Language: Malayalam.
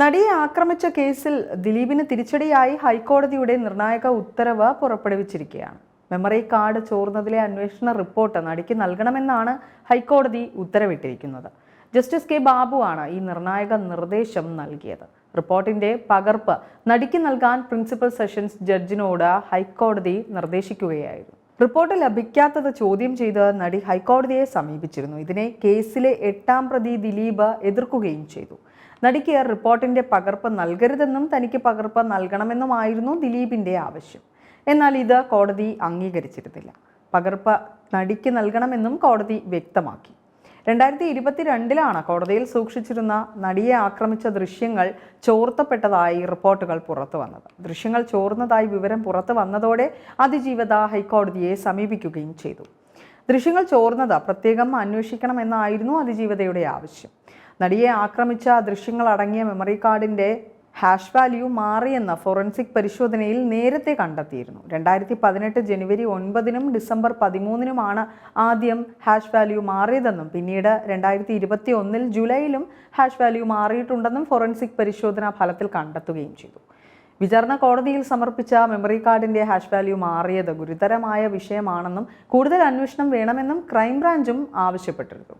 നടിയെ ആക്രമിച്ച കേസിൽ ദിലീപിന് തിരിച്ചടിയായി ഹൈക്കോടതിയുടെ നിർണായക ഉത്തരവ് പുറപ്പെടുവിച്ചിരിക്കുകയാണ്. മെമ്മറി കാർഡ് ചോർന്നതിലെ അന്വേഷണ റിപ്പോർട്ട് നടിക്ക് നൽകണമെന്നാണ് ഹൈക്കോടതി ഉത്തരവിട്ടിരിക്കുന്നത്. ജസ്റ്റിസ് കെ ബാബുവാണ് ഈ നിർണായക നിർദ്ദേശം നൽകിയത്. റിപ്പോർട്ടിന്റെ പകർപ്പ് നടിക്ക് നൽകാൻ പ്രിൻസിപ്പൽ സെഷൻസ് ജഡ്ജിനോട് ഹൈക്കോടതി നിർദ്ദേശിക്കുകയായിരുന്നു. റിപ്പോർട്ട് ലഭിക്കാത്തത് ചോദ്യം ചെയ്ത് നടി ഹൈക്കോടതിയെ സമീപിച്ചിരുന്നു. ഇതിനെ കേസിലെ എട്ടാം പ്രതി ദിലീപ് എതിർക്കുകയും ചെയ്തു. നടിക്ക് റിപ്പോർട്ടിന്റെ പകർപ്പ് നൽകരുതെന്നും തനിക്ക് പകർപ്പ് നൽകണമെന്നുമായിരുന്നു ദിലീപിന്റെ ആവശ്യം. എന്നാൽ ഇത് കോടതി അംഗീകരിച്ചിരുന്നില്ല. പകർപ്പ് നടിക്ക് നൽകണമെന്നും കോടതി വ്യക്തമാക്കി. രണ്ടായിരത്തി ഇരുപത്തിരണ്ടിലാണ് കോടതിയിൽ സൂക്ഷിച്ചിരുന്ന നടിയെ ആക്രമിച്ച ദൃശ്യങ്ങൾ ചോർത്തപ്പെട്ടതായി റിപ്പോർട്ടുകൾ പുറത്തു വന്നത്. ദൃശ്യങ്ങൾ ചോർന്നതായി വിവരം പുറത്തു വന്നതോടെ അതിജീവിത ഹൈക്കോടതിയെ സമീപിക്കുകയും ചെയ്തു. ദൃശ്യങ്ങൾ ചോർന്നത് പ്രത്യേകം അന്വേഷിക്കണമെന്നായിരുന്നു അതിജീവിതയുടെ ആവശ്യം. നടിയെ ആക്രമിച്ച ദൃശ്യങ്ങൾ അടങ്ങിയ മെമ്മറി കാർഡിന്റെ ഹാഷ് വാല്യൂ മാറിയെന്ന ഫോറൻസിക് പരിശോധനയിൽ നേരത്തെ കണ്ടെത്തിയിരുന്നു. രണ്ടായിരത്തി പതിനെട്ട് ജനുവരി ഒൻപതിനും ഡിസംബർ പതിമൂന്നിനുമാണ് ആദ്യം ഹാഷ് വാല്യൂ മാറിയതെന്നും പിന്നീട് രണ്ടായിരത്തി ഇരുപത്തി ഒന്നിൽ ജൂലൈയിലും ഹാഷ് വാല്യൂ മാറിയിട്ടുണ്ടെന്നും ഫോറൻസിക് പരിശോധനാ ഫലത്തിൽ കണ്ടെത്തുകയും ചെയ്തു. വിചാരണ കോടതിയിൽ സമർപ്പിച്ച മെമ്മറി കാർഡിന്റെ ഹാഷ് വാല്യൂ മാറിയത് ഗുരുതരമായ വിഷയമാണെന്നും കൂടുതൽ അന്വേഷണം വേണമെന്നും ക്രൈംബ്രാഞ്ചും ആവശ്യപ്പെട്ടിരുന്നു.